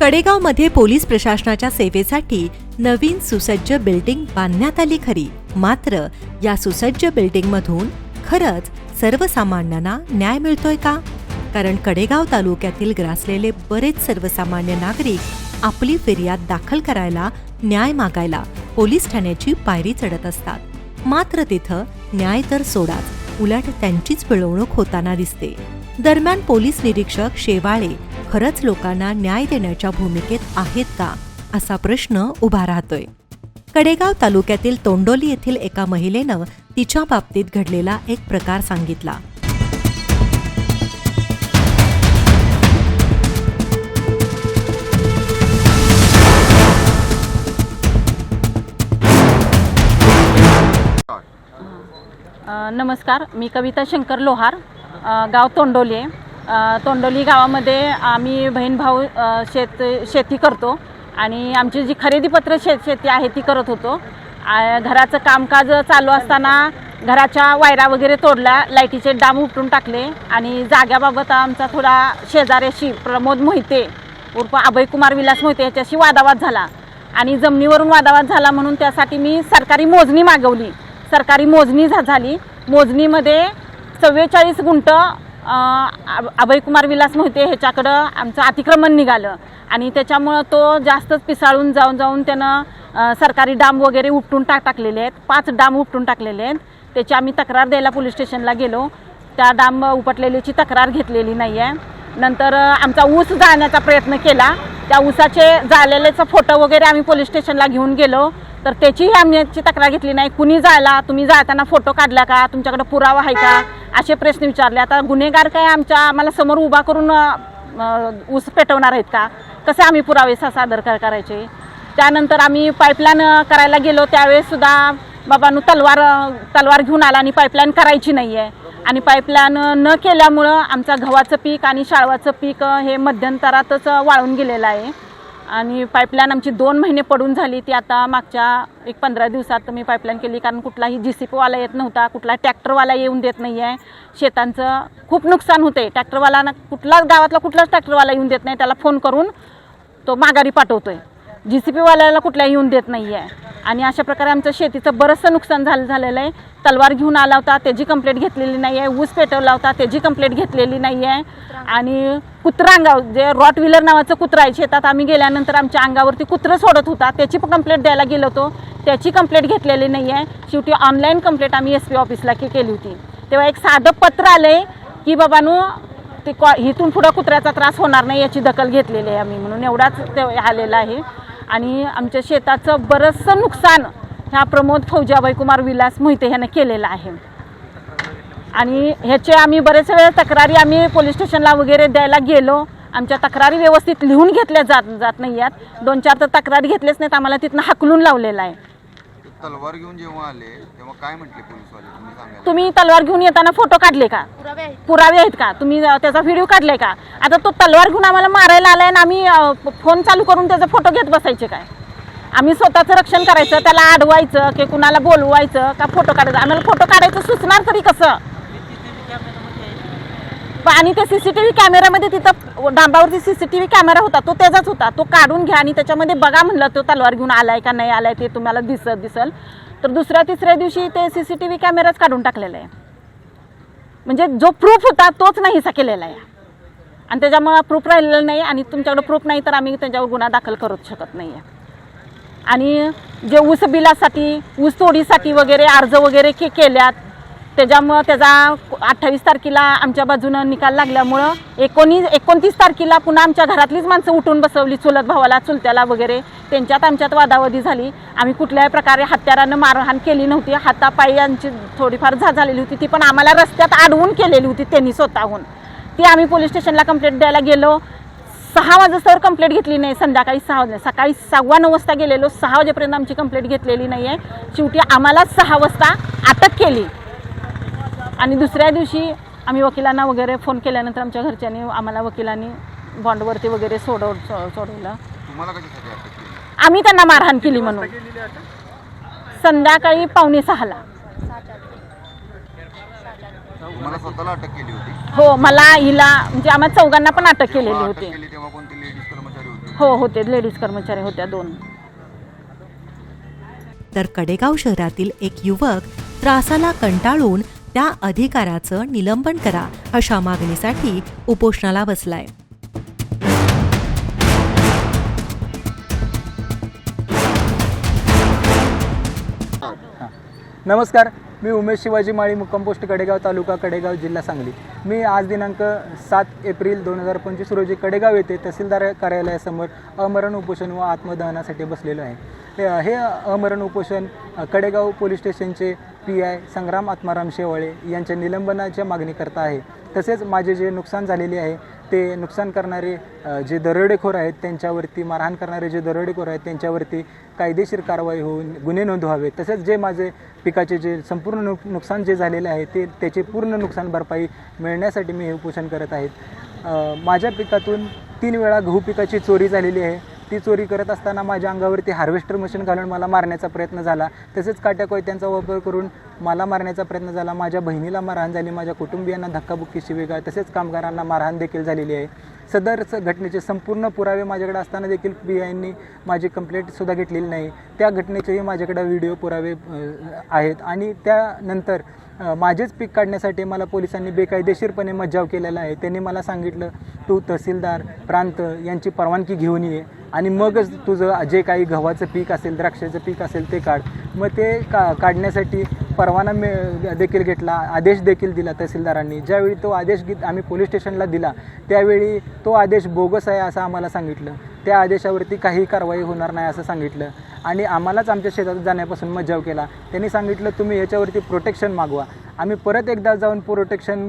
कडेगावमध्ये police प्रशासनाच्या सेवेसाठी नवीन सुसज्ज बिल्डिंग बांधण्यात आली खरी. मात्र या सुसज्ज बिल्डिंगमधून खरंच सर्वसामान्यांना न्याय मिळतोय का? कारण कडेगाव तालुक्यातील ग्रासलेले बरेच सर्वसामान्य नागरिक आपली फिर्याद दाखल करायला न्याय मागायला पोलीस ठाण्याची पायरी चढत असतात. मात्र तिथं न्याय तर सोडाच उलट त्यांचीच पिळवणूक होताना दिसते. दरम्यान पोलीस निरीक्षक शेवाळे खरंच लोकांना न्याय देण्याच्या भूमिकेत आहेत का? असा प्रश्न उभा राहतोय. कडेगाव तालुक्यातील तोंडोली येथील एका महिलेनं तिच्या बाबतीत घडलेला एक प्रकार सांगितला. नमस्कार. मी कविता शंकर लोहार गाव तोंडोली आहे. तोंडोली गावामध्ये आम्ही बहीण भाऊ शेत शेती करतो. आणि आमची जी खरेदीपत्र शेत शेती आहे ती करत होतो. घराचं कामकाज चालू असताना घराच्या वायरा वगैरे तोडल्या लाईटीचे डाम उपटून टाकले आणि जाग्याबाबत आमचा थोडा शेजाऱ्याशी प्रमोद मोहिते उर्फ अभयकुमार विलास मोहिते याच्याशी वादावाद झाला. आणि जमिनीवरून वादावाद झाला म्हणून त्यासाठी मी सरकारी मोजणी मागवली. सरकारी मोजणी झा झाली. मोजणीमध्ये चव्वेचाळीस गुंट अभयकुमार विलास मोहिते ह्याच्याकडं आमचं अतिक्रमण निघालं. आणि त्याच्यामुळं तो जास्तच पिसाळून जाऊन जाऊन त्यानं सरकारी डाम वगैरे उपटून टाक टाकलेले आहेत. पाच डाम उपटून टाकलेले आहेत. त्याची आम्ही तक्रार द्यायला पोलीस स्टेशनला गेलो. त्या डाम उपटलेल्याची तक्रार घेतलेली नाही आहे नंतर आमचा ऊस जाळण्याचा प्रयत्न केला. त्या ऊसाचे जाळलेल्याचा फोटो वगैरे आम्ही पोलीस स्टेशनला घेऊन गेलो. तर त्याचीही आम्ही याची तक्रार घेतली नाही. कुणी जायला तुम्ही जाताना फोटो काढला का? तुमच्याकडे पुरावा आहे का? असे प्रश्न विचारले. आता गुन्हेगार काय आमच्या आम्हाला समोर उभा करून ऊस पेटवणार आहेत का? कसे आम्ही पुरावे सादर कर- करायचे? त्यानंतर आम्ही पाईपलाईन करायला गेलो. त्यावेळेस सुद्धा बाबांनो तलवार तलवार घेऊन आला आणि पाईपलाईन करायची नाही आहे आणि पाईपलाईन न केल्यामुळं आमचा गव्हाचं पीक आणि शाळवाचं पीक हे मध्यंतरातच वाळून गेलेलं आहे. आणि पाईपलाईन आमची दोन महिने पडून झाली ती आता मागच्या एक पंधरा दिवसात मी पाईपलाईन केली कारण कुठलाही जी सी पीवाला येत नव्हता कुठला ट्रॅक्टरवाला येऊन देत नाही आहे शेतांचं खूप नुकसान होते ट्रॅक्टरवाला कुठलाच गावातला कुठलाच ट्रॅक्टरवाला येऊन देत नाही त्याला फोन करून तो माघारी पाठवतो आहे जी सी पीवाल्याला कुठल्याही येऊन देत नाही आहे आणि अशा प्रकारे आमचं शेतीचं बरंचसं नुकसान झालं झालेलं आहे. तलवार घेऊन आला होता त्याची कंप्लेंट घेतलेली नाही आहे ऊस पेटवला होता त्याची कंप्लेंट घेतलेली नाही आहे आणि कुत्रा अंगावर जे रॉट व्हीलर नावाचं कुत्रा आहे शेतात आम्ही गेल्यानंतर आमच्या अंगावरती कुत्रं सोडत होता. त्याची पण कंप्लेंट द्यायला गेलो होतो. त्याची कंप्लेंट घेतलेली नाही आहे शेवटी ऑनलाईन कंप्लेंट आम्ही एस पी ऑफिसला के केली होती. तेव्हा एक साधं पत्र आलं आहे की बाबांनो ते कॉ इथून पुढं कुत्र्याचा त्रास होणार नाही याची दखल घेतलेली आहे आम्ही म्हणून एवढाच ते आलेला आहे. आणि आमच्या शेताचं बरंचसं नुकसान ह्या प्रमोद फौजाबाई कुमार विलास मोहिते ह्यानं केलेलं आहे. आणि ह्याचे आम्ही बरेच वेळ तक्रारी आम्ही पोलीस स्टेशनला वगैरे द्यायला गेलो. आमच्या तक्रारी व्यवस्थित लिहून घेतल्या जात जात नाही आहेत. दोन चार तर तक्रारी घेतलेच नाहीत. आम्हाला तिथनं हाकलून लावलेलं आहे. तलवार घेऊन जेव्हा आले तेव्हा काय म्हटले पोलीसवाले? तुम्ही तलवार घेऊन येताना फोटो काढले का? पुरावे आहेत. का? तुम्ही अ, त्याचा व्हिडिओ काढलाय का? आता तो तलवार घेऊन आम्हाला मारायला आलाय आणि आम्ही अ, फोन चालू करून त्याचा फोटो घेत बसायचे काय? आम्ही स्वतःचं रक्षण करायचं त्याला अडवायचं की कुणाला बोलवायचं का फोटो काढायचं? आम्हाला फोटो काढायचं सुचणार तरी कसं? प- आणि ते सीसीटीव्ही कॅमेऱ्यामध्ये तिथं डांबावरती सीसीटीव्ही कॅमेरा होता तो त्याचाच होता. तो काढून घ्या आणि त्याच्यामध्ये बघा म्हणलं तो तलवार घेऊन आलाय का नाही आलाय ते तुम्हाला दिसत दिसल. तर दुसऱ्या तिसऱ्या दिवशी ते सीसीटीव्ही कॅमेराच काढून टाकलेला आहे. म्हणजे जो प्रूफ होता तोच नाहीसा केलेला आहे. आणि त्याच्यामुळे प्रूफ राहिलेलं नाही आणि तुमच्याकडे प्रूफ नाही तर आम्ही त्याच्यावर गुन्हा दाखल करूच शकत नाही आहे. आणि जे ऊस बिलासाठी ऊस तोडीसाठी वगैरे अर्ज वगैरे के केल्यात त्याच्यामुळं त्याचा अठ्ठावीस तारखेला आमच्या बाजूनं निकाल लागल्यामुळं एकोणीस एकोणतीस तारखेला पुन्हा आमच्या घरातलीच माणसं उठून बसवली चुलत भावाला चुलत्याला वगैरे. त्यांच्यात आमच्यात वादावादी झाली. आम्ही कुठल्याही प्रकारे हत्यारानं मारहाण केली नव्हती. हातापायी आमची थोडीफार झा झालेली होती ती पण आम्हाला रस्त्यात अडवून केलेली होती त्यांनी स्वतःहून. ती आम्ही पोलीस स्टेशनला कंप्लेंट द्यायला गेलो. सहा वाजेस्तवर कंप्लेंट घेतली नाही. संध्याकाळी सहा वाजता सकाळी सव्वा नऊ वाजता गेलेलो. सहा वाजेपर्यंत आमची कंप्लेंट घेतलेली नाही आहे शेवटी आम्हाला सहा वाजता अटक केली. आणि दुसऱ्या दिवशी आम्ही वकिलांना वगैरे फोन केल्यानंतर आमच्या घरच्यांनी आम्हाला वकिलांनी बॉन्डवरती वगैरे सोडव सोडवलं. आम्ही त्यांना मारहाण केली म्हणून. संध्याकाळी पावणे सहाला. तुम्हाला स्वतःला अटक केली होती? हो मला हिला म्हणजे आम्हा चौघांना पण अटक केलेली अटक होती. केली तेव्हा कोणती लेडीज कर्मचारी कर्मचारी होते? हो होते. लेडीज कर्मचारी होत्या दोन. तर कडेगाव शहरातील एक युवक त्रासाला कंटाळून त्या अधिकाराचं निलंबन करा अशा मागणीसाठी उपोषणाला बसलाय. नमस्कार मी उमेश शिवाजी माळी मुक्काम पोस्ट कडेगाव तालुका कडेगाव जिल्हा सांगली. मी आज दिनांक सात एप्रिल दोन हजार पंचवीस रोजी कडेगाव येथे तहसीलदार कार्यालयासमोर अमरण उपोषण व आत्मदहनासाठी बसलेलो आहे. हे- हे अमरण उपोषण कडेगाव पोलीस स्टेशनचे पी आय संग्राम आत्माराम शेवाळे यांच्या निलंबनाच्या मागणी करता आहे. तसेच माझे जे नुकसान झालेले आहे ते नुकसान करणारे जे दरोडेखोर आहेत त्यांच्यावरती मारहाण करणारे जे दरोडेखोर आहेत त्यांच्यावरती कायदेशीर कारवाई होऊन गुन्हे नोंदवावे. तसेच जे माझे पिकाचे जे संपूर्ण नुक नुकसान जे झालेले आहे ते त्याचे पूर्ण नुकसान भरपाई मिळण्यासाठी मी हे उपोषण करत आहेत माझ्या पिकातून तीन वेळा गहू पिकाची चोरी झालेली आहे. ती चोरी करत असताना माझ्या अंगावरती हार्वेस्टर मशीन घालून मला मारण्याचा प्रयत्न झाला. तसेच काट्या कोयत्यांचा वापर करून मला मारण्याचा प्रयत्न झाला. माझ्या बहिणीला मारहाण झाली. माझ्या कुटुंबियांना धक्काबुक्की शिवेगाळ तसेच कामगारांना मारहाण देखील झालेली आहे. सदर घटनेचे संपूर्ण पुरावे माझ्याकडे असताना देखील पी आयनी माझी कंप्लेंटसुद्धा घेतलेली नाही. त्या घटनेचेही माझ्याकडे व्हिडिओ पुरावे आहेत. आणि त्यानंतर माझेच पीक काढण्यासाठी मला पोलिसांनी बेकायदेशीरपणे मज्जाव केलेला आहे. त्यांनी मला सांगितलं तू तहसीलदार प्रांत यांची परवानगी घेऊन ये आणि मगच तुझं जे काही गव्हाचं पीक असेल द्राक्षाचं पीक असेल ते काढ. मग ते का काढण्यासाठी परवाना मिळ देखील घेतला आदेश देखील दिला तहसीलदारांनी. ज्यावेळी तो आदेश घेत आम्ही पोलीस स्टेशनला दिला त्यावेळी तो आदेश बोगस आहे असं आम्हाला सांगितलं. त्या आदेशावरती काही कारवाई होणार नाही असं सांगितलं. आणि आम्हालाच आमच्या शेतात जाण्यापासून मज्जाव केला. त्यांनी सांगितलं तुम्ही याच्यावरती प्रोटेक्शन मागवा. आम्ही परत एकदा जाऊन प्रोटेक्शन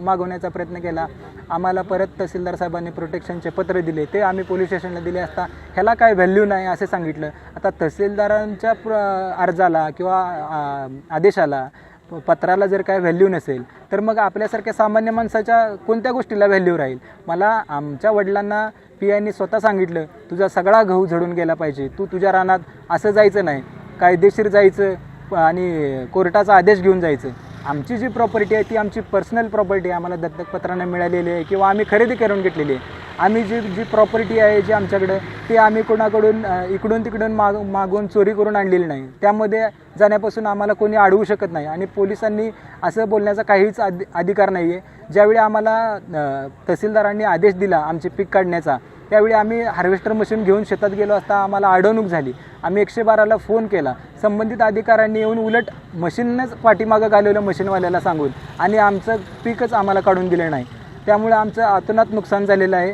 मागवण्याचा प्रयत्न केला. आम्हाला परत तहसीलदार साहेबांनी प्रोटेक्शनचे पत्र दिले. ते आम्ही पोलीस स्टेशनला दिले असता ह्याला काय व्हॅल्यू नाही असे सांगितलं. आता तहसीलदारांच्या प्र अर्जाला किंवा आदेशाला प- पत्राला जर काय व्हॅल्यू नसेल तर मग आपल्यासारख्या सामान्य माणसाच्या कोणत्या गोष्टीला व्हॅल्यू राहील? मला आमच्या वडिलांना पी आयनी स्वतः सांगितलं तुझा सगळा गहू झडून गेला पाहिजे. तू तुझ्या रानात असं जायचं नाही. कायदेशीर जायचं आणि कोर्टाचा आदेश घेऊन जायचं. आमची जी प्रॉपर्टी आहे ती आमची पर्सनल प्रॉपर्टी आहे. आम्हाला दत्तकपत्राने मिळालेली आहे किंवा आम्ही खरेदी करून घेतलेली आहे. आम्ही जी जी प्रॉपर्टी आहे जी आमच्याकडं ती आम्ही कोणाकडून इकडून तिकडून माग मागून चोरी करून आणलेली नाही. त्यामध्ये जाण्यापासून आम्हाला कोणी अडवू शकत नाही. आणि पोलिसांनी असं बोलण्याचा काहीच अधि अधिकार नाही आहे ज्यावेळी आम्हाला तहसीलदारांनी आदेश दिला आमचे पीक काढण्याचा त्यावेळी आम्ही हार्वेस्टर मशीन घेऊन शेतात गेलो असता आम्हाला अडवणूक झाली. आम्ही एकशे बाराला फोन केला. संबंधित अधिकाऱ्यांनी येऊन उलट मशीननंच पाठीमागं घालवलं मशीनवाल्याला सांगून आणि आमचं पीकच आम्हाला काढून दिलं नाही. त्यामुळे आमचं अतोनात नुकसान झालेलं आहे.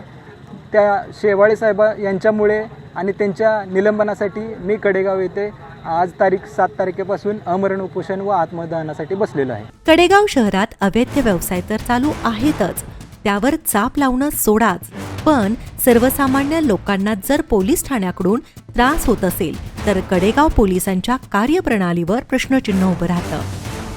त्या शेवाळे साहेब यांच्यामुळे आणि त्यांच्या निलंबनासाठी मी कडेगाव येथे आज तारीख सात तारखेपासून अमरण उपोषण व आत्मदहनासाठी बसलेलो आहे. कडेगाव शहरात अवैध व्यवसाय तर चालू आहेतच. त्यावर चाप लावणं सोडाच. पण सर्वसामान्य लोकांना जर पोलीस ठाण्याकडून त्रास होत असेल तर कडेगाव पोलिसांच्या कार्यप्रणालीवर प्रश्नचिन्ह उभं राहतं.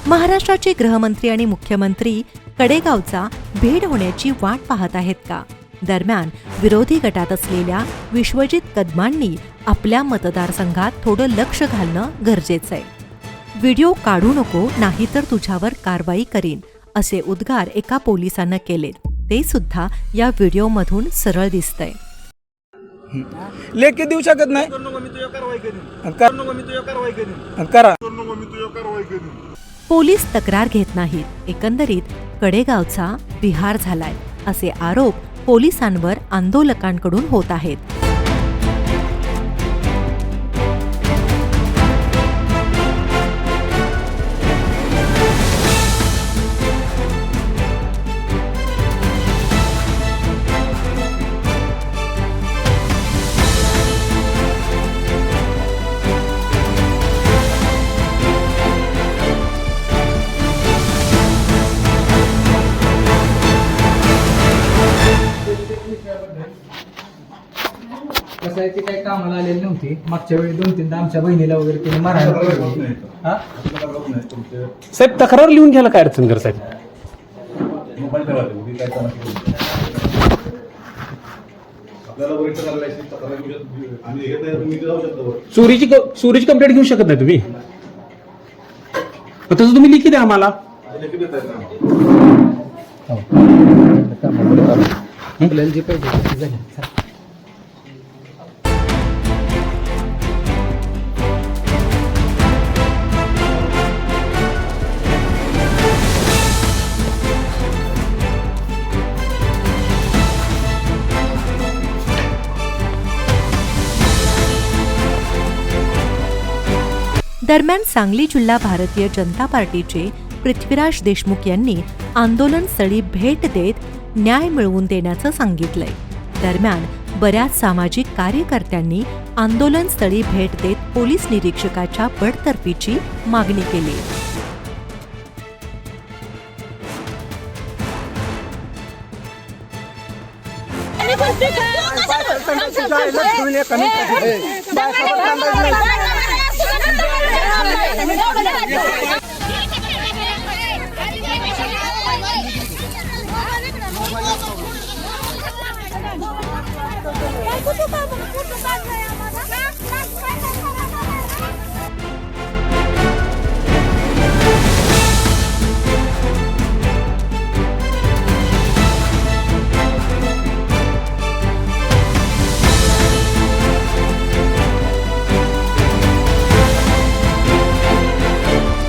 महाराष्ट्राचे गृहमंत्री आणि मुख्यमंत्री कडेगावचा भेट होण्याची वाट पाहत आहेत का? दरम्यान विरोधी गटात असलेल्या विश्वजित कदमांनी आपल्या मतदारसंघात थोडं लक्ष घालणं गरजेचं आहे व्हिडिओ काढू नको नाहीतर तुझ्यावर कारवाई करीन असे उद्गार एका पोलिसानं केलेत. ते सुद्धा या व्हिडिओमधून सरळ दिसतंय. लेखी देऊ शकत नाही? कर- पोलीस तक्रार घेत नाहीत. एकंदरीत कडेगावचा बिहार झालाय असे आरोप पोलिसांवर आंदोलकांकडून होत आहेत. कामाला आलेली नव्हती मागच्या वेळी दोन तीनदा आमच्या बहिणीला वगैरे तिने. हा? साहेब तक्रार लिहून घ्यायला काय अडचण कर साहेब आपल्याला वरिष्ठ कार्यालयाची तक्रार घेऊ शकतो आम्ही हे तर तुम्ही जाऊ शकतो वर. चोरीची क- चोरीची कंप्लेंट घेऊ शकत नाही तुम्ही मग तसं तुम्ही लिखी द्या आम्हाला आता लेखी देत आहेत ना. आपल्याला जे पाहिजे ते झालं. दरम्यान सांगली जिल्हा भारतीय जनता पार्टीचे पृथ्वीराज देशमुख यांनी आंदोलनस्थळी भेट देत न्याय मिळवून देण्याचं सांगितलंय. दरम्यान बऱ्याच सामाजिक कार्यकर्त्यांनी आंदोलनस्थळी भेट देत पोलीस निरीक्षकाच्या बडतर्फीची मागणी केली. ことか